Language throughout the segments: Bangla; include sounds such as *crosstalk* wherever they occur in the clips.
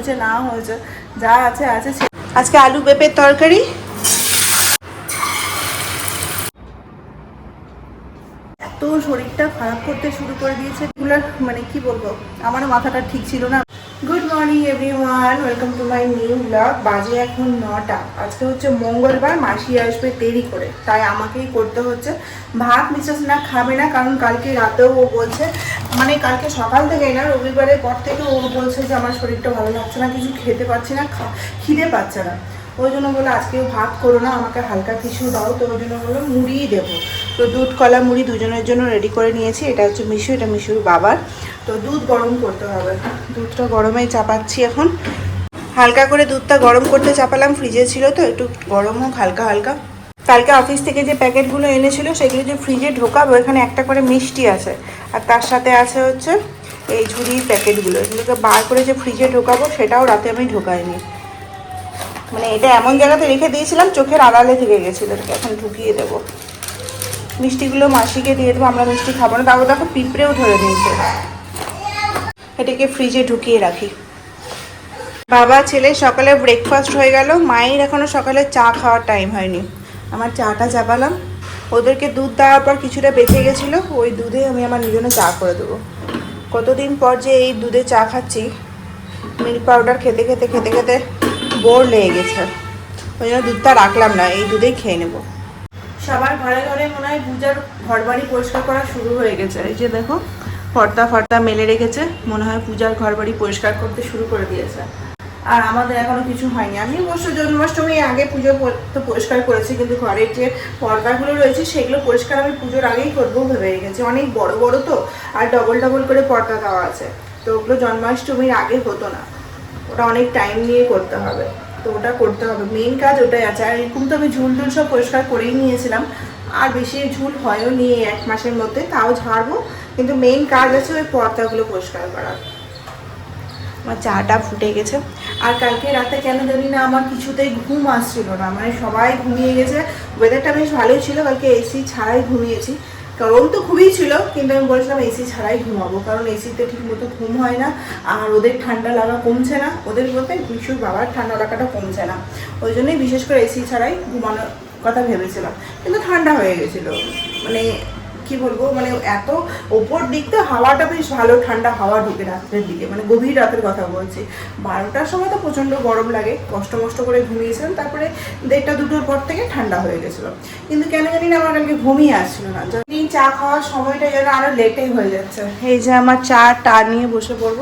হয়েছে, না হয়েছে, যা আছে আছে আজকে আলু পেঁপের তরকারি। এত শরীরটা খারাপ করতে শুরু করে দিয়েছে। মানে কি বলব? আমার মাথাটা ঠিক ছিল না। Good morning everyone welcome to my new blog বাজে এখন নটা। আজকে হচ্ছে মঙ্গলবার, মাসি আসবে দেরি করে। তাই আমাকেই করতে হচ্ছে। ভাত মিসেস না খাবে না, কারণ কালকে রাতেও ও বলছে মানে কালকে সকাল থেকে না, রবিবারের পর থেকে ও বলছে যে আমার শরীরটা ভালো লাগছে না, কিছু খেতে পারছে না খিদে পাচ্ছে না। ওই জন্য বলে আজকেও ভাত করো না, আমাকে হালকা কিছু দাও, তো ওই জন্য বলল মুড়িই দেবো। তো দুধ, কলা, মুড়ি দুজনের জন্য রেডি করে নিয়েছি, এটা হচ্ছে মিশু, এটা মিশুর বাবার। তো দুধ গরম করতে হবে। দুধটা গরমেই চাপাচ্ছি এখন। হালকা করে দুধটা গরম করতে চাপালাম ফ্রিজে ছিল তো, একটু গরম হোক, হালকা হালকা। কালকে অফিস থেকে যে প্যাকেটগুলো এনেছিল, সেগুলো যে ফ্রিজে ঢোকাবো, এখানে একটা করে মিষ্টি আছে। আর তার সাথে আছে হচ্ছে এই ঝুড়ির প্যাকেটগুলো। এগুলোকে বার করে যে ফ্রিজে ঢোকাবো, সেটাও রাতে আমি ঢোকাইনি। মানে এটা এমন জায়গাতে রেখে দিয়েছিলাম, চোখের আড়ালে থেকে গেছিল এটাকে। এখন ঢুকিয়ে দেবো। মিষ্টিগুলো মাসিকে দিয়ে দেবো, আমরা মিষ্টি খাব না। তারপর দেখো পিঁপড়েও ধরে দিয়েছে। এটাকে ফ্রিজে ঢুকিয়ে রাখি। বাবা, ছেলে, সকালে ব্রেকফাস্ট হয়ে গেল। মায়ের এখনও সকালে চা খাওয়ার টাইম হয়নি। আমার চাটা চাপালাম। ওদেরকে দুধ দেওয়ার পর কিছুটা বেঁচে গেছিল। ওই দুধে আমি আমার নিজের চা করে দেবো। কতদিন পর যে এই দুধে চা খাচ্ছি মিল্ক পাউডার খেতে খেতে খেতে খেতে বোর লেগে গেছে। ওই জন্য দুধটা রাখলাম না, এই দুধেই খেয়ে নেব। সবার ঘরে ঘরে মনে হয় পূজার ঘর বাড়ি পরিষ্কার করা শুরু হয়ে গেছে। এই যে দেখো, ফর্দা ফর্দা মেলে রেখেছে, মনে হয় পূজার ঘর বাড়ি পরিষ্কার করতে শুরু করে দিয়েছে। আর আমাদের এখনও কিছু হয়নি। আমি অবশ্য জন্মাষ্টমী আগে পুজো তো পরিষ্কার করেছি, কিন্তু ঘরের যে পর্দাগুলো রয়েছে, সেগুলো পরিষ্কার আমি পুজোর আগেই করব ভেবে রেখেছি। অনেক বড় বড় তো, আর ডবল ডবল করে পর্দা দেওয়া আছে। তো ওগুলো জন্মাষ্টমীর আগে হতো না। ওটা অনেক টাইম নিয়ে করতে হবে। তো ওটা করতে হবে। মেন কাজ ওটাই আছে। আর এরকম তো আমি ঝুল টুল সব পরিষ্কার করেই নিয়েছিলাম। আর বেশি ঝুল হয়ও নিয়ে এক মাসের মধ্যে, তাও ঝাড়বো। কিন্তু মেন কাজ আছে ওই পর্দাগুলো পরিষ্কার করার। আমার চাটা ফুটে গেছে। আর কালকে রাতে কেন জানি না আমার কিছুতেই ঘুম আসছিল না। মানে সবাই ঘুমিয়ে গেছে। ওয়েদারটা বেশ ভালোই ছিল। কালকে এসি ছাড়াই ঘুমিয়েছি। গরম তো খুবই ছিল, কিন্তু আমি বলেছিলাম এসি ছাড়াই ঘুমাবো, কারণ এসিতে ঠিক মতো ঘুম হয় না, আর ওদের ঠান্ডা লাগা কমছে না, ওদের বলতে ভীষণ বাবার ঠান্ডা লাগাটা কমছে না, ওই জন্যই বিশেষ করে এসি ছাড়াই ঘুমানোর কথা ভেবেছিলাম, কিন্তু ঠান্ডা হয়ে গেছিল মানে কি বলব মানে এত ওপর দিকটা হাওয়াটা বেশ ভালো, ঠান্ডা হাওয়া ঢুকে রাত্রের দিকে মানে গভীর রাতের কথা বলছি। বারোটার সময় তো প্রচণ্ড গরম লাগে, কষ্ট মষ্ট করে ঘুমিয়েছিলাম, তারপরে দেড়টা দুটোর পর থেকে ঠান্ডা হয়ে গেছিল। কিন্তু কেন জানি না আমার কালকে ঘুমিয়ে আসছিল না। যদি চা খাওয়ার সময়টা যেন আরও লেটেই হয়ে যাচ্ছে। এই যে আমার চা টা নিয়ে বসে পড়ব।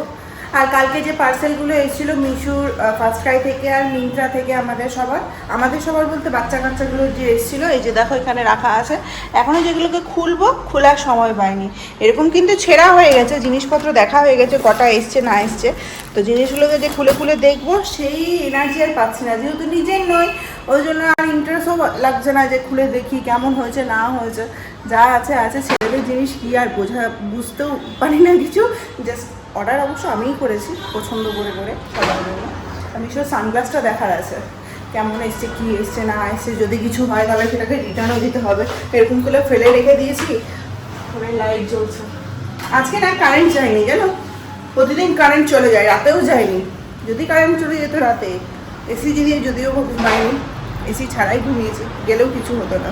আর কালকে যে পার্সেলগুলো এসেছিল মিশুর ফার্স্ট ক্রাই থেকে আর মিন্ত্রা থেকে আমাদের সবার আমাদের সবার বলতে বাচ্চা কাচ্চাগুলো যে এসেছিল, এই যে দেখো এখানে রাখা আছে। এখনও যেগুলোকে খুলবো, খোলার সময় পাইনি। এরকম কিন্তু ছেঁড়া হয়ে গেছে, জিনিসপত্র দেখা হয়ে গেছে, কটা এসছে, না এসছে। তো জিনিসগুলোকে যে খুলে খুলে দেখব, সেই এনার্জি আর পাচ্ছি না। যেহেতু নিজের নয়, ওই জন্য আর ইন্টারেস্টও লাগছে না যে খুলে দেখি কেমন হয়েছে, না হয়েছে। যা আছে আছে ছেলেদের জিনিস কি আর বোঝা বুঝতেও পারি না কিছু। জাস্ট অর্ডার অবশ্য আমিই করেছি পছন্দ করে করে সবার জন্য। আমি শুধু সানগ্লাসটা দেখার আছে। কেমন এসছে কি এসছে না এসছে যদি কিছু হয় তাহলে সেটাকে রিটার্নও দিতে হবে। এরকম করে ফেলে রেখে দিয়েছি। লাইট জ্বলছে। আজকে না কারেন্ট যায়নি জানো? প্রতিদিন কারেন্ট চলে যায় রাতেও যায়নি। যদি কারেন্ট চলে যেত রাতে এসি যদি যদিও ঘুমায়নি এসি ছাড়াই ঘুমিয়েছি গেলেও কিছু হতো না।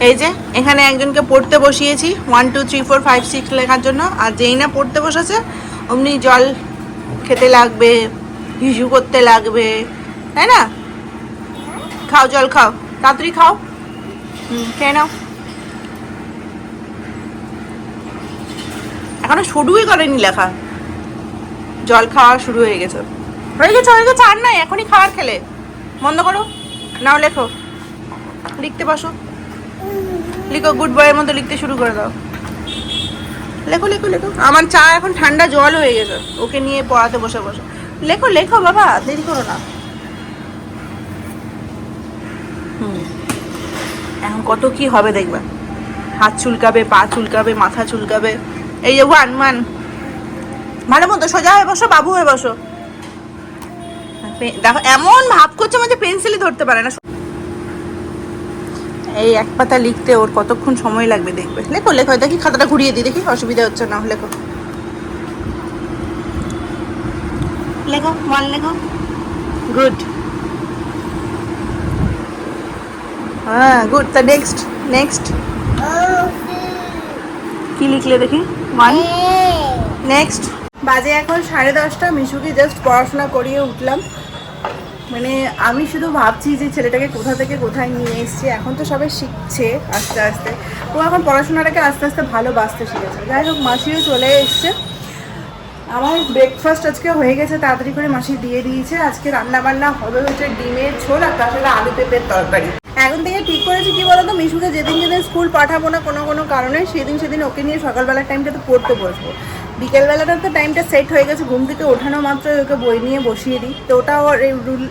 এই যে, এখানে একজনকে পড়তে বসিয়েছি one two three four five six লেখার জন্য। আর যেই না পড়তে বসেছে, অমনি জল খেতে লাগবে হিসু করতে লাগবে, তাই না? খাও, জল খাও। তাড়াতাড়ি খাও। হুম, খেয়ে নাও। এখনও শুরুই করেনি লেখা। জল খাওয়া শুরু হয়ে গেছে। হয়ে গেছে হয়ে গেছে, আর নাই, এখনই খাবার খেলে। বন্ধ করো, নাও লেখো। লিখতে বসো। লিখো গুড বয়ের মতো লিখতে শুরু করে দাও। লেখো লেখো লেখো। আমার চা এখন ঠান্ডা জল হয়ে গেছে। ওকে নিয়ে পড়াতে বসে বসে। লেখো লেখো, বাবা, দেরি করো না। এখন কত কি হবে দেখবে। হাত চুলকাবে, পা চুলকাবে, মাথা চুলকাবে। এই যে ওয়ান ওয়ান। ভালো মতো সোজা হয়ে বসো, বাবু হয়ে বসো। দেখো, এমন ভাব করছে মানে পেন্সিলই ধরতে পারে না। এই এক পাতা লিখতে ওর কতক্ষণ সময় লাগবে দেখবে? লেখো লেখো দেখি খাতাটা ঘুরিয়ে দিই দেখি অসুবিধা হচ্ছে না লেখো। লেখো ওয়ান লেখো। গুড হ্যাঁ গুড তা নেক্সট নেক্সট কি লিখলে দেখি? ওয়ান নেক্সট বাজে এখন সাড়ে দশটা মিশুকে জাস্ট পড়াশোনা করিয়ে উঠলাম। মানে আমি শুধু ভাবছি যে ছেলেটাকে কোথা থেকে কোথায় নিয়ে এসেছি, এখন তো সবাই শিখছে আস্তে আস্তে। ও এখন পড়াশোনাটাকে আস্তে আস্তে ভালোবাসতে শিখেছে। যাই হোক, মাসিও চলে এসছে। আমার ব্রেকফাস্ট আজকে হয়ে গেছে, তাড়াতাড়ি করে মাসি দিয়ে দিয়েছে। আজকে রান্না বান্না হবে হচ্ছে ডিমের ঝোল আর সাথে আলু পেঁপের তরকারি। এখন থেকে ঠিক করেছি কি বলতো, মিশুকে যেদিন যেদিন স্কুল পাঠাবো না কোনো কোনো কারণে, সেদিন সেদিন ওকে নিয়ে সকালবেলার টাইমটাতে পড়তে বসবো। বিকেলবেলাটা তো টাইমটা সেট হয়ে গেছে, ঘুম থেকে ওঠানো মাত্রই ওকে বই নিয়ে বসিয়ে দিই। তো ওটা ওর রুল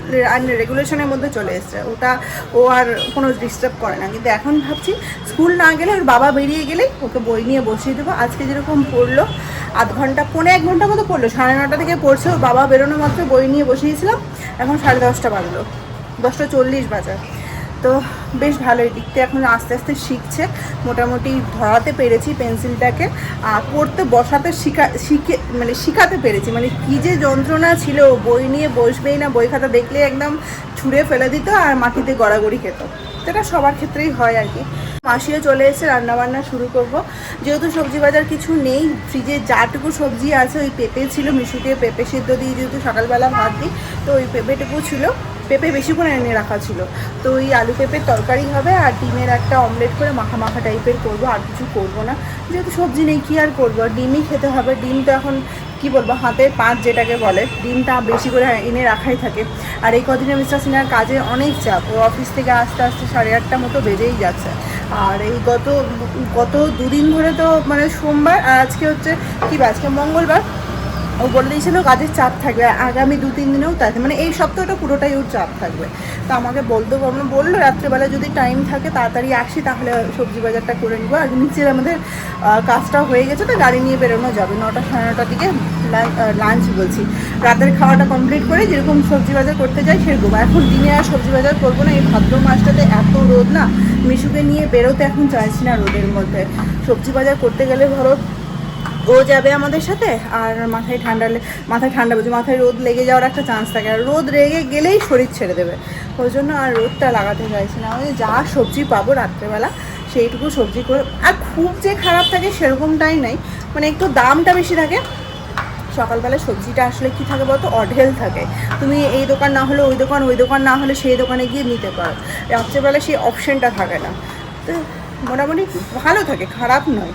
রেগুলেশনের মধ্যে চলে এসছে। ওটা ও আর কোনো ডিস্টার্ব করে না। কিন্তু এখন ভাবছি স্কুল না গেলে ওর বাবা বেরিয়ে গেলেই ওকে বই নিয়ে বসিয়ে দেবো। আজকে যেরকম পড়ল, আধ ঘণ্টা, পৌনে এক ঘণ্টা মতো পড়ল। সাড়ে নটা থেকে পড়ছে, ওর বাবা বেরোনো মাত্র বই নিয়ে বসিয়েছিলাম। এখন সাড়ে দশটা বাজলো। দশটা চল্লিশ বাজে। তো বেশ ভালোই দিকতে এখন আস্তে আস্তে শিখছে। মোটামুটি ধরাতে পেরেছি পেন্সিলটাকে, আর পড়তে বসাতে শিখা, শিখে মানে শিখাতে পেরেছি। মানে কী যে যন্ত্রণা ছিল, বই নিয়ে বসবেই না, বই খাতা দেখলে একদম ছুঁড়ে ফেলে দিত আর মাটিতে গড়াগড়ি খেত। সেটা সবার ক্ষেত্রেই হয় আর কি। মাসিও চলে এসে রান্নাবান্না শুরু করব। যেহেতু সবজি বাজার কিছু নেই, ফ্রিজে যাটুকু সবজি আছে, ওই পেঁপে ছিল, মিশুকে পেঁপে সিদ্ধ দিয়ে যেহেতু সকালবেলা ভাত দিই, তো ওই পেঁপেটুকু ছিল। পেঁপে বেশি করে এনে রাখা ছিল। তো ওই আলু পেঁপের তরকারি হবে আর ডিমের একটা অমলেট করে মাখা মাখা টাইপের করব, আর কিছু করব না। যেহেতু সবজি নেই, কী আর করব? ডিমই খেতে হবে। ডিম তো এখন, কি বলব, হাতের পাঁচ যেটাকে বলে, ডিমটা বেশি করে এনে রাখাই থাকে। আর এই কদিনে মিস্টার সিনহার কাজে অনেক চাপ। ও অফিস থেকে আসতে আসতে সাড়ে আটটা মতো বেজেই যাচ্ছে। আর এই গত গত দুদিন ধরে তো মানে সোমবার, আর আজকে হচ্ছে, কি? আজকে মঙ্গলবার? ও বলে দিয়েছিল কাজের চাপ থাকবে, আগামী দু, তিন দিনেও তাই মানে এই সপ্তাহটা পুরোটাই ওর চাপ থাকবে। তো আমাকে বলতে পারব বলল, রাত্রেবেলা যদি টাইম থাকে, তাড়াতাড়ি আসি, তাহলে সবজি বাজারটা করে নিবো। আর নিচের আমাদের কাজটা হয়ে গেছে, তো গাড়ি নিয়ে বেরোনো যাবে। নটা সাড়ে নটার দিকে লাঞ্চ বলছি। রাতের খাওয়াটা কমপ্লিট করে যেরকম সবজি বাজার করতে যাই, সেরকম। এখন দিনে আর সবজি বাজার করব না, এই ভাদ্র মাসটাতে এত রোদ না। মিশুকে নিয়ে বেরোতে এখন চাইছি না রোদের মধ্যে। সবজি বাজার করতে গেলে ধরো ও যাবে আমাদের সাথে, আর মাথায় ঠান্ডা মাথায় ঠান্ডা বলছে, মাথায় রোদ লেগে যাওয়ার একটা চান্স থাকে, আর রোদ রেগে গেলেই শরীর ছেড়ে দেবে। ওই জন্য আর রোদটা লাগাতে চাইছি না, ওই যা সবজি পাবো রাত্রেবেলা, সেইটুকু সবজি করে, আর খুব যে খারাপ থাকে সেরকমটাই নাই মানে একটু দামটা বেশি থাকে। সকালবেলা সবজিটা আসলে কি থাকে বলতো অঢেল থাকে। তুমি এই দোকান না হলে ওই দোকান ওই দোকান না হলে সেই দোকানে গিয়ে নিতে পারো। রাত্রেবেলা সেই অপশনটা থাকে না। তো মোটামুটি ভালো থাকে, খারাপ নয়।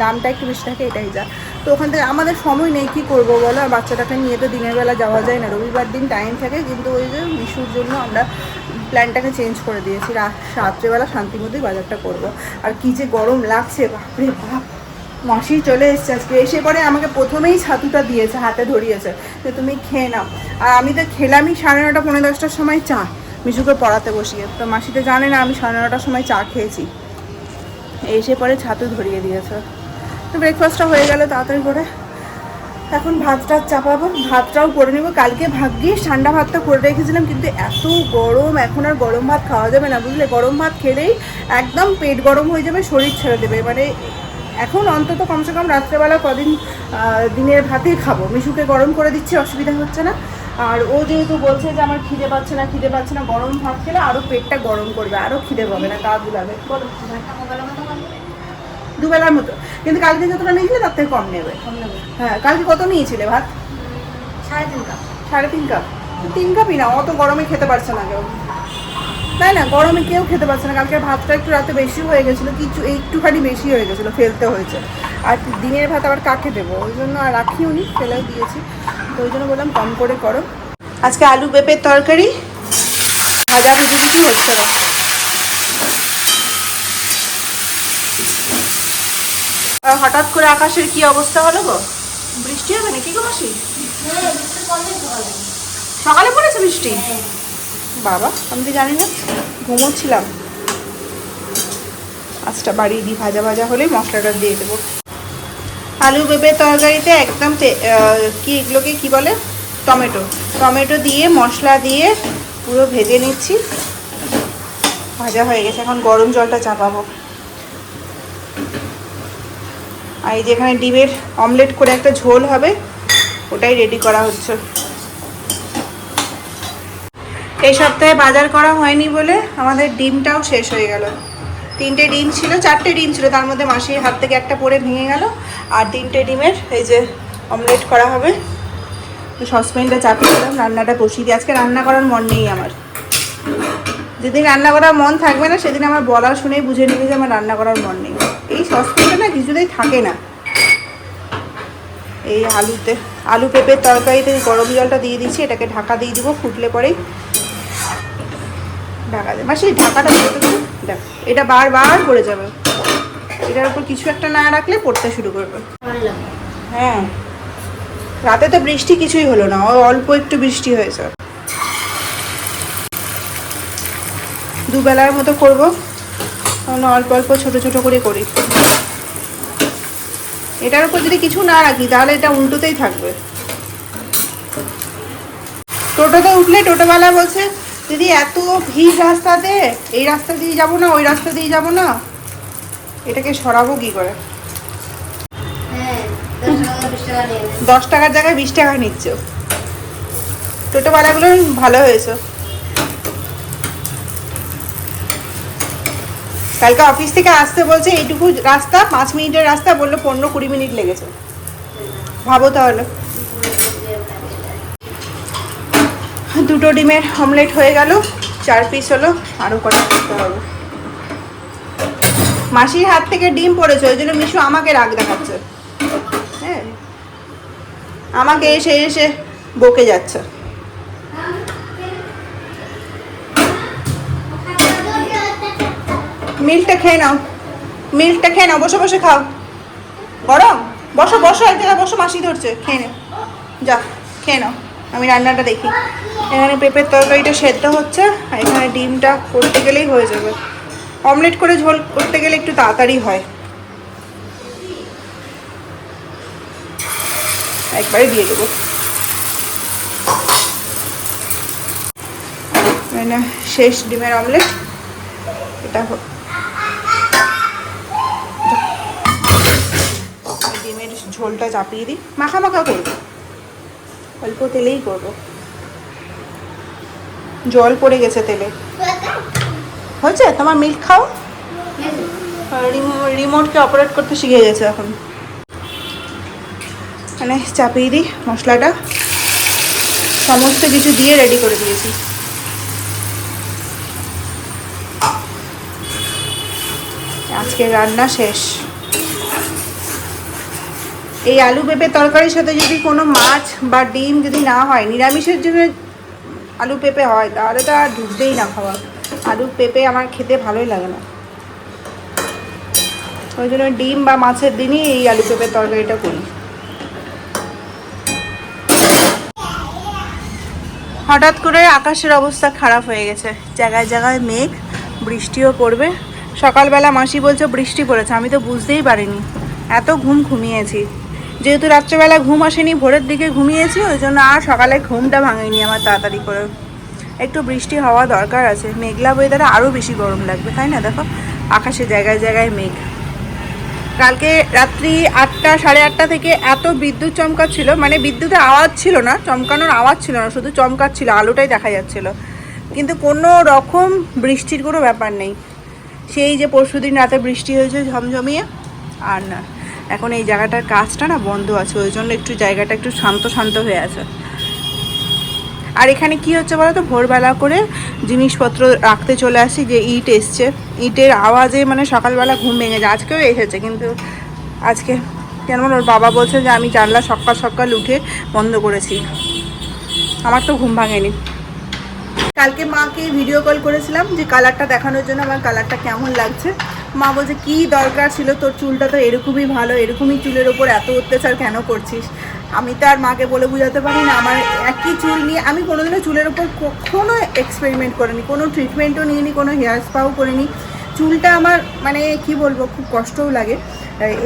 দামটা একটু বেশি থাকে, এটাই যা। তো ওখান থেকে আমাদের সময় নেই, কি করব বলো? আর বাচ্চাটাকে নিয়ে তো দিনের বেলা যাওয়া যায় না। রবিবার দিন টাইম থাকে, কিন্তু ওই যে মিশুর জন্য আমরা প্ল্যানটাকে চেঞ্জ করে দিয়েছি। রাত, রাত্রেবেলা শান্তিমতোই বাজারটা করব। আর কি যে গরম লাগছে, বাপরে বাপ! মাসি চলে এসছে আজকে। এসে পরে আমাকে প্রথমেই ছাতুটা দিয়েছে, হাতে ধরিয়েছে যে তুমি খেয়ে নাও। আর আমি তো খেলামই সাড়ে নটা পনেরো দশটার সময় চা, মিশুকে পড়াতে বসিয়ে। তো মাসি তো জানে না, আমি সাড়ে নটার সময় চা খেয়েছি। এসে পরে ছাতু ধরিয়ে দিয়েছে। তো ব্রেকফাস্টটা হয়ে গেল তাড়াতাড়ি করে। এখন ভাতটা চাপাবো, ভাতটাও করে নেব। কালকে ভাগ্যিস ঠান্ডা ভাতটা করে রেখেছিলাম, কিন্তু এত গরম, এখন আর গরম ভাত খাওয়া যাবে না, বুঝলে? গরম ভাত খেলেই একদম পেট গরম হয়ে যাবে, শরীর ছেড়ে দেবে। মানে এখন অন্তত কমসে কম রাত্রেবেলা কদিন দিনের ভাতেই খাব। মিশুকে গরম করে দিচ্ছি, অসুবিধা হচ্ছে না। আর ও যেহেতু বলছে যে আমার খিদে পাচ্ছে না, খিদে পাচ্ছে না, গরম ভাত খেলে আরও পেটটা গরম করবে আরও খিদে পাবে না গা গুলাবে বলো। দুবেলার মতো। কিন্তু কালকে যতটা নিয়েছিলে তার থেকে কম নেবে। হ্যাঁ কালকে কত নিয়েছিলে ভাত? সাড়ে তিন কাপ। সাড়ে তিন কাপ। তিন কাপই না অত গরমে খেতে পারছে না কেউ। তাই না? গরমে কেউ খেতে পারছে না। কালকে ভাতটা একটু রাতে বেশি হয়ে গেছিল কিছু একটুখানি বেশি হয়ে গেছিল ফেলতে হয়েছে। আর দিনের ভাত আবার কাকে দেবো? ওই জন্য আর রাখিও নি ফেলেও দিয়েছি। তো ওই জন্য বললাম কম করে করো। আজকে আলু পেঁপের তরকারি ভাজা ভুজি কিছু হচ্ছে না। আর হঠাৎ করে আকাশের কি অবস্থা হলো গো? বৃষ্টি হবে নাকি গো মাসি? সকালে পড়েছে বৃষ্টি? বাবা, আমি তো জানি না, ঘুমোচ্ছিলাম। আজটা বাড়িয়ে দিই ভাজা ভাজা হলেই মশলাটা দিয়ে দেবো। আলু পেঁপে তরকারিতে একদম কি এগুলোকে কি বলে? টমেটো। টমেটো দিয়ে মশলা দিয়ে পুরো ভেজে নিচ্ছি। ভাজা হয়ে গেছে, এখন গরম জলটা চাপাবো। আর এই যে এখানে ডিমের অমলেট করে একটা ঝোল হবে, ওটাই রেডি করা হচ্ছে। এই সপ্তাহে বাজার করা হয়নি বলে আমাদের ডিমটাও শেষ হয়ে গেল। তিনটে ডিম ছিল, চারটে ডিম ছিল, তার মধ্যে মাসির হাত থেকে একটা পরে ভেঙে গেল, আর তিনটে ডিমের এই যে অমলেট করা হবে। সসপ্যানটা চাপিয়ে দিলাম, রান্নাটা বসিয়ে দিই। আজকে রান্না করার মন নেই আমার। যেদিন রান্না করার মন থাকবে না সেদিন আমার বলা শুনেই বুঝে নেবে যে আমার রান্না করার মন নেই। এই সসপ্যানটা না কিছুতেই থাকে না। এই আলুতে আলু পেঁপের তরকারিতে গরম জলটা দিয়ে দিচ্ছি এটাকে ঢাকা দিয়ে দিব ফুটলে পরেই। ঢাকা দেয় সেই ঢাকাটা দেখ এটা বারবার পড়ে যাবে। এটার উপর কিছু একটা না রাখলে পড়তে শুরু করবে। হ্যাঁ। রাতে তো বৃষ্টি কিছুই হলো না অল্প একটু বৃষ্টি হয়েছে। দুবেলার মতো করব। অল্প অল্প ছোট ছোট করে করি। এটার উপর যদি কিছু না রাখি তাহলে এটা উল্টোতেই থাকবে। টোটোতে উঠলে টোটোওয়ালা বলছে দিদি এত ভিড় রাস্তাতে এই রাস্তা দিয়ে যাব না ওই রাস্তা দিয়ে যাব না? এটাকে সরাবো কি করে? হ্যাঁ। দশ টাকার জায়গায় বিশ টাকা নিচ্ছ। টোটোওয়ালাগুলো ভালো হয়েছে। কালকে অফিস থেকে আসতে বলছে, এইটুকু রাস্তা, পাঁচ মিনিটের রাস্তা। বলল, পনেরো কুড়ি মিনিট লেগেছে। ভাবো তাহলে। দুটো ডিমের অমলেট হয়ে গেল, চার পিস হলো আরও কটা করতে হবে। মাসির হাত থেকে ডিম পড়েছে, ওই জন্য মিশু আমাকে রাগ দেখাচ্ছে। হ্যাঁ। আমাকে এসে এসে বকে যাচ্ছে। মিল্কটা খেয়ে নাও। মিল্কটা খেয়ে নাও, বসে বসে, খাও। গরম? বসো বসো এক জায়গায় বসো, মাসি ধরছে। খেয়ে নে। যা, খেয়ে নাও। আমি রান্নাটা দেখি। এখানে পেঁপের তরকারিটা সেদ্ধ হচ্ছে, আর এখানে ডিমটা করতে গেলেই হয়ে যাবে। অমলেট করে ঝোল করতে গেলে একটু তাড়াতাড়ি হয়। একবারে দিয়ে দেবো। শেষ ডিমের অমলেট। এটা ডিমের ঝোলটা চাপিয়ে দিই। মাখা মাখা করব। অল্প তেলেই করব। জল পড়ে গেছে তেলে। হয়েছে? তোমার মিল্ক খাও? রিমো- রিমোটকে অপারেট করতে শিখে গেছে এখন। মানে চাপিয়ে দিই মশলাটা। সমস্ত কিছু দিয়ে রেডি করে দিয়েছি। আজকে রান্না শেষ। এই আলু পেঁপে তরকারির সাথে যদি কোনো মাছ বা ডিম যদি না হয়, নিরামিষের জন্য আলু পেঁপে হয়, তাহলে তো আর ঢুকবেই না খাওয়া। আলু পেঁপে আমার খেতে ভালোই লাগে না। ওই জন্য ডিম বা মাছের দিনই এই আলু পেঁপের তরকারিটা করি। হঠাৎ করে আকাশের অবস্থা খারাপ হয়ে গেছে। জায়গায় জায়গায় মেঘ, বৃষ্টিও পড়বে। সকালবেলা মাসি বলছে, বৃষ্টি পড়েছে। আমি তো বুঝতেই পারিনি। এত ঘুম ঘুমিয়েছি। যেহেতু রাত্রেবেলা ঘুম আসেনি, ভোরের দিকে ঘুমিয়েছি, ওই জন্য আর সকালে ঘুমটা ভাঙেনি আমার তাড়াতাড়ি করে। একটু বৃষ্টি হওয়া দরকার আছে, মেঘলা ওয়েদারে আরও বেশি গরম লাগবে, তাই না? দেখো, আকাশে জায়গায় জায়গায় মেঘ। কালকে রাত্রি আটটা, সাড়ে আটটা থেকে এত বিদ্যুৎ চমকাচ্ছিল মানে বিদ্যুতের আওয়াজ ছিল না, চমকানোর আওয়াজ ছিল না, শুধু চমকাচ্ছিল, আলোটাই দেখা যাচ্ছিল। কিন্তু কোনো রকম বৃষ্টির কোনো ব্যাপার নেই। সেই যে পরশুদিন রাতে বৃষ্টি হয়েছে ঝমঝমিয়ে, আর না। এখন এই জায়গাটার কাজটা না বন্ধ আছে, ওই জন্য একটু জায়গাটা একটু শান্ত শান্ত হয়ে আছে। আর এখানে কি হচ্ছে বলো তো ভোরবেলা করে জিনিসপত্র রাখতে চলে আসি, যে ইট এসছে। ইটের আওয়াজে মানে সকালবেলা ঘুম ভেঙে যায়। আজকেও এসেছে, কিন্তু আজকে কেন ওর বাবা বলছে যে আমি জানলা সকাল সকাল উঠে বন্ধ করেছি। আমার তো ঘুম ভাঙেনি। কালকে মাকে ভিডিও কল করেছিলাম যে কালারটা দেখানোর জন্য আমার কালারটা কেমন লাগছে। মা বলছে, কি দরকার ছিল? তোর চুলটা তো এরকমই ভালো, এরকমই চুলের ওপর এত অত্যাচার কেন করছিস? আমি তো আর মাকে বলে বোঝাতে পারি না। আমার একই চুল নিয়ে, আমি কোনোদিনও চুলের ওপর কখনো এক্সপেরিমেন্ট করিনি, কোনো ট্রিটমেন্টও নিইনি, কোনো হেয়ার স্পাও করিনি। চুলটা আমার মানে কি বলব, খুব কষ্টও লাগে।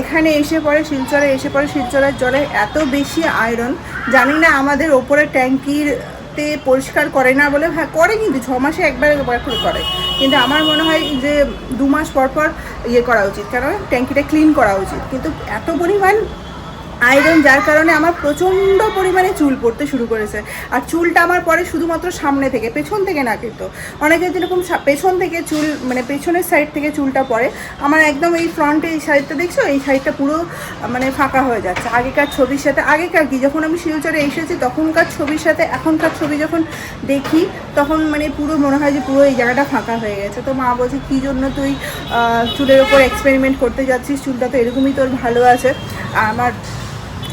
এখানে এসে পরে শিলচরে এসে পরে শিলচরের জলে এত বেশি আয়রন জানি না আমাদের ওপরে ট্যাঙ্কির তে পরিষ্কার করে না বলে হ্যাঁ করে কিন্তু, ছ মাসে একবার একবার করে করে। কিন্তু আমার মনে হয় যে দু মাস পর পর ইয়ে করা উচিত কারণ ট্যাঙ্কিটা ক্লিন করা উচিত। কিন্তু এত পরিমাণ আয়রন, যার কারণে আমার প্রচণ্ড পরিমাণে চুল পড়তে শুরু করেছে। আর চুলটা আমার পরে শুধুমাত্র সামনে থেকে, পেছন থেকে না কিন্তু। অনেকের যেরকম পেছন থেকে চুল মানে পেছনের সাইড থেকে চুলটা পড়ে, আমার একদম এই ফ্রন্টে এই সাইডটা দেখছ? এই সাইডটা পুরো মানে ফাঁকা হয়ে যাচ্ছে। আগেকার ছবির সাথে, আগেকার কি? যখন আমি শিলচরে এসেছি, তখনকার ছবির সাথে, এখনকার ছবি যখন দেখি, তখন মানে পুরো মনে হয় যে পুরো এই জায়গাটা ফাঁকা হয়ে গেছে। তো মা বলছে, কী জন্য তুই চুলের ওপর এক্সপেরিমেন্ট করতে যাচ্ছিস? চুলটা তো এরকমই তোর ভালো আছে। আমার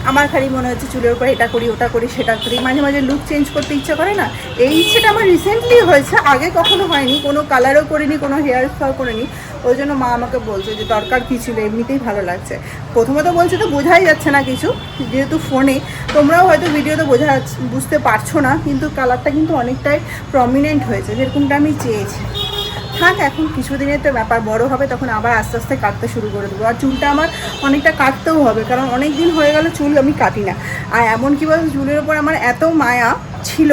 আমার খালি মনে হচ্ছে চুলের উপর এটা করি, ওটা করি, সেটা করি। মাঝে মাঝে লুক চেঞ্জ করতে ইচ্ছা করে না। এই ইচ্ছেটা আমার রিসেন্টলি হয়েছে, আগে কখনো হয়নি, কোনো কালারও করিনি, কোনো হেয়ার স্পাও করিনি। ওই জন্য মা আমাকে বলছে যে দরকার কী ছিল, এমনিতেই ভালো লাগছে। প্রথমত বলছে তো বোঝাই যাচ্ছে না কিছু, যেহেতু ফোনে তোমরাও হয়তো ভিডিওতে বোঝা, বুঝতে পারছ না, কিন্তু কালারটা কিন্তু অনেকটাই প্রমিনেন্ট হয়েছে, যেরকমটা আমি চেয়েছি। থাক, এখন কিছুদিনের তো ব্যাপার বড় হবে, তখন আবার আস্তে আস্তে কাটতে শুরু করে দেবো। আর চুলটা আমার অনেকটা কাটতেও হবে, কারণ অনেক দিন হয়ে গেল চুল আমি কাটি না। আর এমন কি বলতো, চুলের ওপর আমার এত মায়া ছিল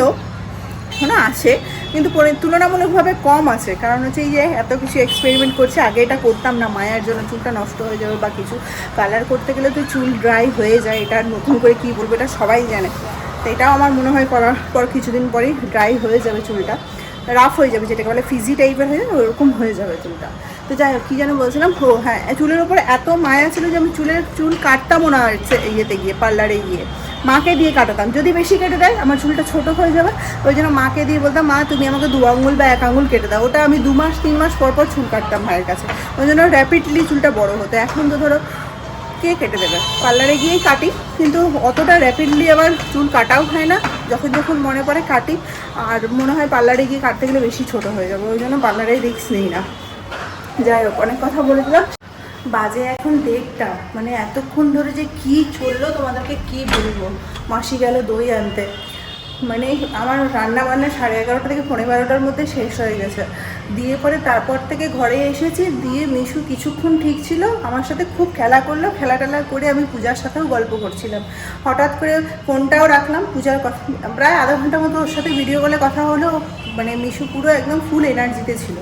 না আছে, কিন্তু তুলনামূলকভাবে কম আছে। কারণ হচ্ছে এই যে এত কিছু এক্সপেরিমেন্ট করছে, আগে এটা করতাম না, মায়ার জন্য চুলটা নষ্ট হয়ে যাবে বা কিছু। কালার করতে গেলে তো চুল ড্রাই হয়ে যায়, এটা নতুন করে কী বলব, এটা সবাই জানে। তো এটাও আমার মনে হয় করার পর কিছুদিন পরেই ড্রাই হয়ে যাবে চুলটা। রাফ হয়ে যাবে যেটাকে বলে ফিজি টাইপের হয়ে যাবে, ওরকম হয়ে যাবে চুলটা। তো যাই হোক, কী যেন বলছিলাম, ও হ্যাঁ চুলের ওপর এত মায়া ছিল যে আমি চুলের চুল কাটতামও না ইয়েতে গিয়ে, পার্লারে গিয়ে। মাকে দিয়ে কাটাতাম, যদি বেশি কেটে দেয়, আমার চুলটা ছোট হয়ে যাবে। ওই জন্য মাকে দিয়ে বলতাম, মা, তুমি আমাকে দু আঙুল বা এক আঙুল কেটে দাও। ওটা আমি দু মাস, তিন মাস পর পর চুল কাটতাম মায়ের কাছে। ওই জন্য র্যাপিডলি চুলটা বড় হতো। এখন তো ধরো, কে কেটে দেবে? পার্লারে গিয়েই কাটি, কিন্তু অতটা র্যাপিডলি আবার চুল কাটাও হয় না। যখন যখন মনে পড়ে কাটি, আর মনে হয় পার্লারে গিয়ে কাটতে গেলে বেশি ছোট হয়ে যাবে, ওই জন্য পার্লারে রিক্স নেই না। যাই হোক, অনেক কথা বলে দিলাম। বাজে এখন দেড়টা মানে এতক্ষণ ধরে যে কি চলল তোমাদেরকে কি বলব? মাসি গেল দই আনতে। মানে আমার রান্না বান্না সাড়ে এগারোটা থেকে পনেরো বারোটার মধ্যে শেষ হয়ে গেছে। দিয়ে পরে তারপর থেকে ঘরে এসেছি, দিয়ে মিশু কিছুক্ষণ ঠিক ছিল, আমার সাথে খুব খেলা করল খেলা টেলা করে আমি পূজার সাথেও গল্প করছিলাম। হঠাৎ করে ফোনটাও রাখলাম, পূজার কথা, প্রায় আধা ঘণ্টা মতো ওর সাথে ভিডিও কলে কথা হলো মানে মিশু পুরো একদম ফুল এনার্জিতে ছিল।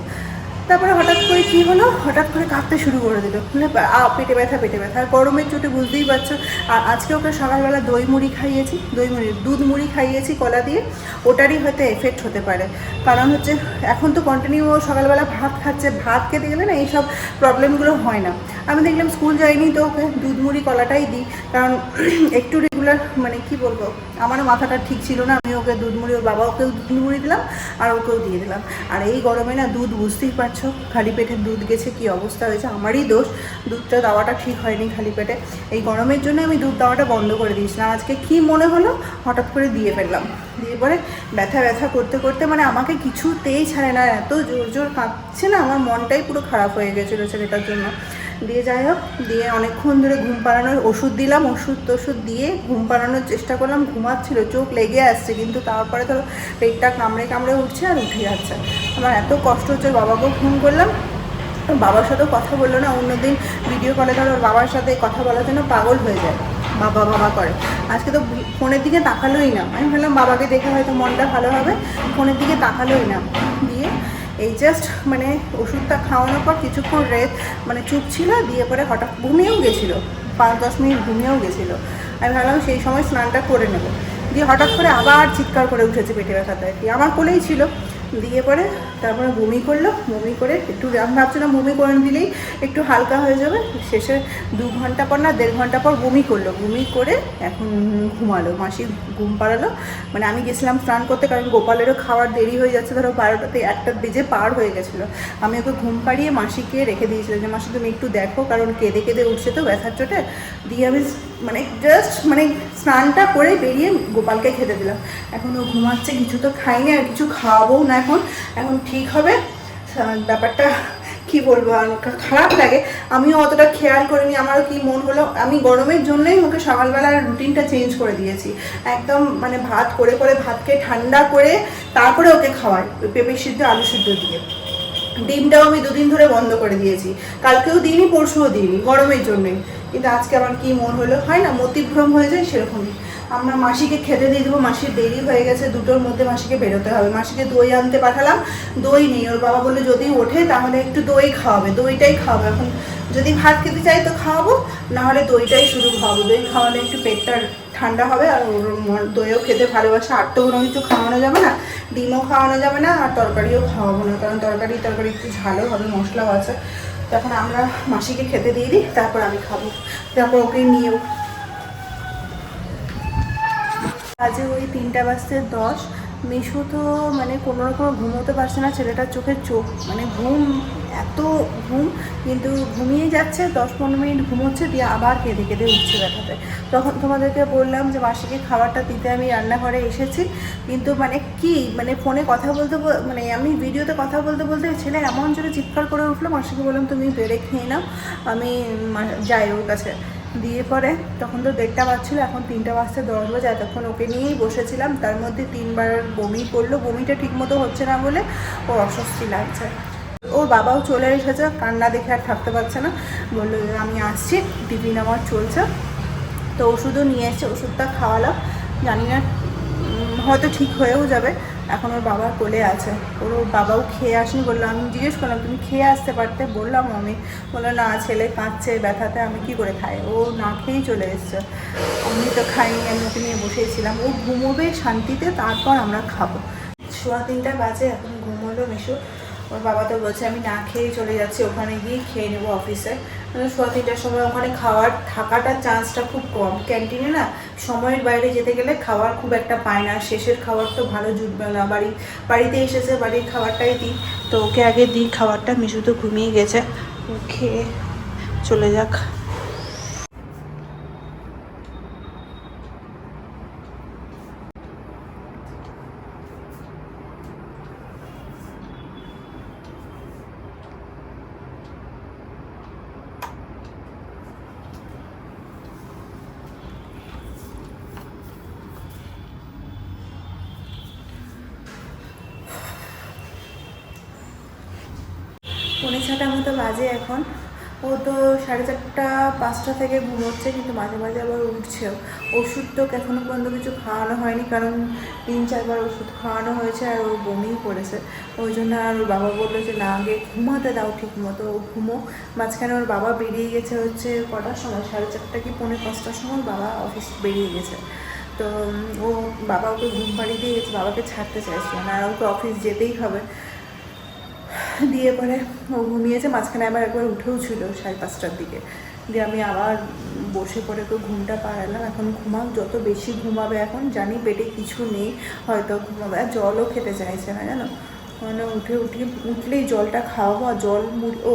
তারপরে হঠাৎ করে কি হলো? হঠাৎ করে কাঁদতে শুরু করে দিল। মানে পেটে ব্যথা পেটে ব্যথা। আর গরমের চোটে বুঝতেই পারছ। আর আজকে ওকে সকালবেলা দই মুড়ি খাইয়েছি, দই মুড়ি, দুধ মুড়ি খাইয়েছি কলা দিয়ে। ওটারই হয়তো এফেক্ট হতে পারে। কারণ হচ্ছে, এখন তো কন্টিনিউ সকালবেলা ভাত খাচ্ছে। ভাত খেতে গেলে না এইসব প্রবলেমগুলো হয় না। আমি দেখলাম স্কুল যাইনি তো ওকে। দুধ মুড়ি, কলাটাই দিই। কারণ *clears throat* একটু রেগুলার মানে কি বলব, আমারও মাথাটা ঠিক ছিল না, আমি ওকে দুধ মুড়ি, ওর বাবা ওকেও দুধ মুড়ি দিলাম, আর ওকেও দিয়ে দিলাম। আর এই গরমে না দুধ বুঝতেই পারছ, খালি পেটে দুধ গেছে, কি অবস্থা হয়েছে, আমারই দোষ, দুধটা দেওয়াটা ঠিক হয়নি খালি পেটে। এই গরমের জন্য আমি দুধ দেওয়াটা বন্ধ করে দিয়েছিলাম আজকে কি মনে হলো, হঠাৎ করে দিয়ে ফেললাম। দিয়ে পরে ব্যথা ব্যথা করতে করতে মানে আমাকে কিছুতেই ছাড়ে না, এত জোর জোর কাঁপছে না, আমার মনটাই পুরো খারাপ হয়ে গেছিল ছেলেটার জন্য। দিয়ে যাই হোক, দিয়ে অনেকক্ষণ ধরে ঘুম পাড়ানোর ওষুধ দিলাম, ওষুধ টষুধ দিয়ে ঘুম পাড়ানোর চেষ্টা করলাম, ঘুমাচ্ছিল, চোখ লেগে আসছে, কিন্তু তারপরে ধরো পেটটা কামড়ে কামড়ে উঠছে আর উঠে যাচ্ছে। আমার এত কষ্ট হচ্ছে, বাবাকেও ফোন করলাম, বাবার সাথেও কথা বলল না, অন্যদিন ভিডিও কলে ধরো বাবার সাথে কথা বলার জন্য পাগল হয়ে যায়, বাবা বাবা করে। আজকে তো ফোনের দিকে তাকালোই না, আমি ভাবলাম বাবাকে দেখে হয়তো মনটা ভালো হবে, ফোনের দিকে তাকালোই না। এই জাস্ট মানে ওষুধটা খাওয়ানোর পর কিছুক্ষণ রেস্ট মানে চুপ ছিল, দিয়ে পরে হঠাৎ ঘুমিয়েও গেছিল। পাঁচ, দশ মিনিট ঘুমিয়েও গেছিল। আমি ভাবলাম সেই সময় স্নানটা করে নেব। দিয়ে হঠাৎ করে আবার চিৎকার করে উঠেছে পেটে ব্যথাটা আর কি আমার কোলেই ছিল। দিয়ে পরে তারপরে বমি করল, বমি করে একটু আমি ভাবছিলাম বমি করে দিলেই একটু হালকা হয়ে যাবে। শেষে দু ঘণ্টা পর না, দেড় ঘণ্টা পর বমি করল। বমি করে এখন ঘুমালো, মাসি ঘুম পাড়ালো। মানে আমি গেছিলাম স্নান করতে কারণ গোপালেরও খাওয়ার দেরি হয়ে যাচ্ছে, ধরো বারোটাতে একটা বেজে পার হয়ে গেছিল। আমি ওকে ঘুম পাড়িয়ে মাসিকে রেখে দিয়েছিলাম যে, মাসি তুমি একটু দেখো, কারণ কেঁদে কেঁদে উঠছে তো, ব্যথার চোটে। দিয়ে আমি মানে জাস্ট মানে স্নানটা করে বেরিয়ে গোপালকে খেতে দিলাম। এখন ও ঘুমাচ্ছে, কিছু তো খাইনি আর কিছু খাওয়াবো না এখন। এখন ঠিক হবে। ব্যাপারটা কি বলব, আর খারাপ লাগে। আমিও অতটা খেয়াল করিনি, আমারও কি মন হলো। আমি গরমের জন্যই ওকে সকালবেলার রুটিনটা চেঞ্জ করে দিয়েছি। একদম মানে ভাত, করে করে ভাতকে ঠান্ডা করে তারপরে ওকে খাওয়াই পেঁপে সিদ্ধ, আলু সিদ্ধ দিয়ে। ডিমটাও আমি দুদিন ধরে বন্ধ করে দিয়েছি। কালকেও দিইনি, পরশুও দিইনি, গরমের জন্যই কিন্তু আজকে আমার কি মন হলো? হয় না, মতিভ্রম হয়ে যায় সেরকমই। আমরা মাসিকে খেতে দিয়ে দেবো, মাসির দেরি হয়ে গেছে, দুটোর মধ্যে মাসিকে বেরোতে হবে। মাসিকে দই আনতে পাঠালাম, দই নেই। ওর বাবা বলল, যদি ওঠে তাহলে একটু দই খাওয়াবে, দইটাই খাওয়াবে। এখন যদি ভাত খেতে চাই তো খাওয়াবো নাহলে দইটাই শুরু খাওয়াবো। দই খাওয়ালে একটু পেটটা ঠান্ডা হবে আর ওর দইও খেতে ভালোবাসে। আর তো কোনো কিছু খাওয়ানো যাবে না, ডিমও খাওয়ানো যাবে না, আর তরকারিও খাওয়াবো না, কারণ তরকারি তরকারি একটু ঝালও হবে, মশলাও আছে। তখন আমরা মাসিকে খেতে দিয়ে দিই, তারপর আমি খাব। তারপর ওকে নিয়েও আজে ওই তিনটা বাজতে দশ। মিশু তো মানে কোনো রকম ঘুমোতে পারছে না, ছেলেটার চোখের চোখ মানে ঘুম এত ঘুম, কিন্তু ঘুমিয়ে যাচ্ছে, দশ পনেরো মিনিট ঘুমোচ্ছে, দিয়ে আবার কেঁদে কেঁদে উঠছে ব্যথাতে। তখন তোমাদেরকে বললাম যে, মাসিকে খাবারটা দিতে আমি রান্নাঘরে এসেছি। কিন্তু মানে কি মানে ফোনে কথা বলতে মানে আমি ভিডিওতে কথা বলতে বলতে ছেলে এমন জোরে চিৎকার করে উঠল, মাসিকে বললাম তুমি বেড়ে খেয়ে নাও, আমি যাই ওর কাছে। দিয়ে পরে তখন তো দেড়টা বাজছিল, এখন তিনটা বাজতে দশ বাজে, এতক্ষণ ওকে নিয়েই বসেছিলাম, তার মধ্যে তিনবার বমি করল, বমিটা ঠিকমতো হচ্ছে না বলে ওর অস্বস্তি লাগছে। ওর বাবাও চলে এসেছে, কান্না দেখে আর থাকতে পারছে না। বলল, আমি আসছি টিফিন আমার চলছে। তো ওষুধও নিয়ে এসছে, ওষুধটা খাওয়ালাম। জানি না হয়তো ঠিক হয়েও যাবে। এখন ওর বাবার কোলে আছে। ওর বাবাও খেয়ে আসেনি, বলল, আমি জিজ্ঞেস করলাম, তুমি খেয়ে আসতে পারতে? বললাম, আমি। বলল, না, ছেলে কাঁদছে, ব্যথাতে, আমি কি করে খাই? ও না খেয়েই চলে এসছে। আমি তো খাইনি, আমি ওকে নিয়ে বসেছিলাম। ও ঘুমোবে শান্তিতে, তারপর আমরা খাব। সোয়া তিনটা বাজে, এখন ঘুমোলো মিশু। ওর বাবা তো বলছে, আমি না খেয়েই চলে যাচ্ছি, ওখানে গিয়ে খেয়ে নেব অফিসে সোয়া তিনটার সময় ওখানে খাওয়ার থাকাটা চান্সটা খুব কম। ক্যান্টিনে না সময়ের বাইরে যেতে গেলে খাওয়ার খুব একটা পায় না। শেষের খাবার তো ভালো জুটবে না বাড়ি, বাড়িতে এসেছে, বাড়ির খাবারটাই দিই। তো ওকে আগে দিই খাবারটা মিশু তো ঘুমিয়ে গেছে। খেয়ে চলে যাক পৌনে ছটার মতো বাজে এখন। ও তো সাড়ে চারটা, পাঁচটা থেকে ঘুমোচ্ছে কিন্তু মাঝে মাঝে আবার উঠছেও। ওষুধ তো এখনও পর্যন্ত কিছু খাওয়ানো হয়নি, কারণ তিন চারবার ওষুধ খাওয়ানো হয়েছে আর ও বমিই পড়েছে ওই জন্য আর ওর বাবা বলল যে, না, আগে ঘুমাতে দাও ঠিক মতো ও ঘুমো। মাঝখানে ওর বাবা বেরিয়ে গেছে হচ্ছে কটার সময়? সাড়ে চারটা কি পৌনে পাঁচটার সময় বাবা অফিস বেরিয়ে গেছে। তো ও বাবা ওকে ঘুম পাড়িয়ে দিয়ে গেছে, বাবাকে ছাড়তে চাইছিল না। আর ওকে অফিস যেতেই হবে। দিয়ে পরে ও ঘুমিয়েছে, মাঝখানে আবার একবার উঠেও ছিল সাড়ে পাঁচটার দিকে। দিয়ে আমি আবার বসে পড়ে তো ঘুমটা পাড়ালাম। এখন ঘুমাক, যত বেশি ঘুমাবে এখন, জানি পেটে কিছু নেই, হয়তো ঘুমাবে। আর জলও খেতে চাইছে না, জানো? মানে উঠে উঠে উঠলেই জলটা খাওয়াবো আর জল মুড়ি ও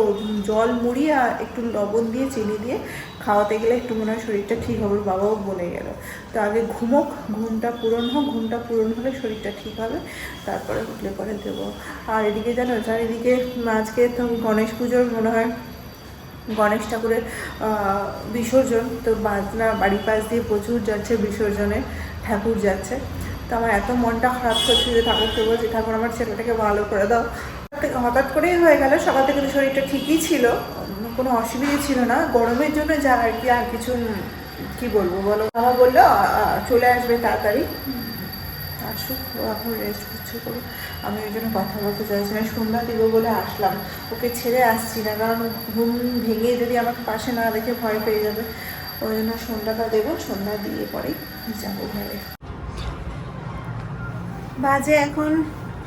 জল মুড়ি আর একটু লবণ দিয়ে, চিনি দিয়ে খাওয়াতে গেলে একটু মনে হয় শরীরটা ঠিক হবে, বাবাও বলে গেল। তো আগে ঘুমোক, ঘুমটা পূরণ হোক, ঘুমটা পূরণ হলে শরীরটা ঠিক হবে, তারপরে উঠলে পরে দেবো। আর এদিকে জানো আর এদিকে আজকে তো গণেশ পুজোর মনে হয় গণেশ ঠাকুরের বিসর্জন, তো বাজনা বাড়ির পাশ দিয়ে প্রচুর যাচ্ছে বিসর্জনে, ঠাকুর যাচ্ছে। তো আমার এত মনটা খারাপ করছে যে ঠাকুরকে বলছি ঠাকুর আমার ছেলেটাকে ভালো করে দাও। হঠাৎ করেই হয়ে গেল, সকাল থেকে তো শরীরটা ঠিকই ছিল, কোনো অসুবিধা ছিল না। গরমের জন্য যা আর কি, আর কিছু কি বলব বলো? বাবা বলল চলে আসবে তাড়াতাড়ি। আসুক এখন রেস্ট করছে করুক আমি ওই জন্য কথা বলতে চাইছি না, সন্ধ্যা দিব বলে আসলাম। ওকে ছেড়ে আসছি না, কারণ ঘুম ভেঙে যদি আমাকে পাশে না দেখে ভয় পেয়ে যাবে, ওই জন্য সন্ধ্যাটা দেবো, সন্ধ্যা দিয়ে পরেই যাব ঘরে। বাজে এখন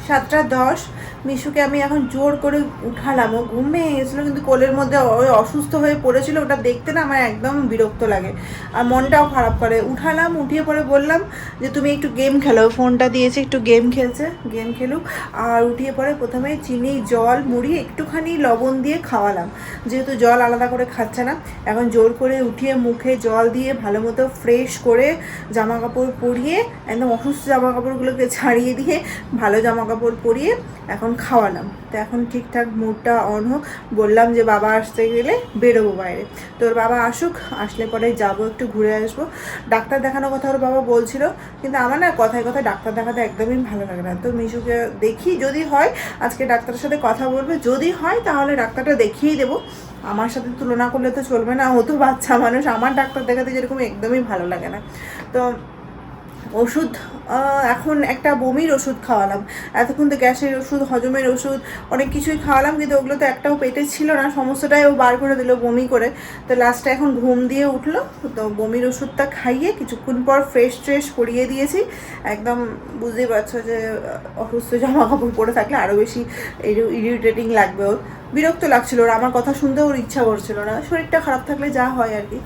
সাতটা দশ। মিশুকে আমি এখন জোর করে উঠালাম। ও ঘুম ভেঙে গেছিল, কিন্তু কোলের মধ্যে ওই অসুস্থ হয়ে পড়েছিল। ওটা দেখতে না আমার একদম বিরক্ত লাগে। আর মনটাও খারাপ করে। উঠালাম, উঠিয়ে পরে বললাম যে, তুমি একটু গেম খেলো। ফোনটা দিয়েছে, একটু গেম খেলছে, গেম খেলুক। আর উঠিয়ে পরে প্রথমে চিনি, জল, মুড়ি, একটুখানি লবণ দিয়ে খাওয়ালাম। যেহেতু জল আলাদা করে খাচ্ছে না, এখন জোর করে উঠিয়ে মুখে জল দিয়ে ভালো মতো ফ্রেশ করে জামা কাপড় পরিয়ে, একদম অসুস্থ জামা কাপড়গুলোকে ছাড়িয়ে দিয়ে ভালো জামা কাপড় পরিয়ে এখন খাওয়ালাম। তো এখন ঠিকঠাক মুডটা অন হোক। বললাম যে, বাবা আসতে গেলে বেরোবো বাইরে। তোর বাবা আসুক, আসলে পরে যাব, একটু ঘুরে আসব। ডাক্তার দেখানোর কথা ওর বাবা বলছিল, কিন্তু আমার না কথায় কথায় ডাক্তার দেখাতে একদমই ভালো লাগে না। তো মিশুকে দেখি যদি হয়, আজকে ডাক্তারের সাথে কথা বলবে। যদি হয়, তাহলে ডাক্তারটা দেখিয়েই দেবো। আমার সাথে তুলনা করলে তো চলবে না। ও তো বাচ্চা মানুষ। আমার ডাক্তার দেখাতে যেরকম একদমই ভালো লাগে না। তো ওষুধ এখন একটা বমির ওষুধ খাওয়ালাম। এতক্ষণ তো গ্যাসের ওষুধ, হজমের ওষুধ, অনেক কিছুই খাওয়ালাম, কিন্তু ওগুলো তো একটাও পেটে ছিল না, সমস্তটাই ও বার করে দিল বমি করে। তো লাস্টে এখন ঘুম দিয়ে উঠল, তো বমির ওষুধটা খাইয়ে কিছুক্ষণ পর ফ্রেশ ট্রেশ করিয়ে দিয়েছি। একদম বুঝতেই পারছ যে, অসুস্থ জামা কাপড় পরে থাকলে আরও বেশি ইরিটেটিং লাগবে ওর। বিরক্ত লাগছিল ওর, আমার কথা শুনতে ওর ইচ্ছা করছিল না। শরীরটা খারাপ থাকলে যা হয় আর কি।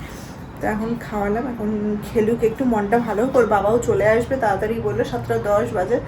তো এখন খাওয়ালাম, এখন খেলুক, একটু মনটা ভালো করে বাবাও চলে আসবে, তাড়াতাড়ি বলল সাতটা দশ বাজে।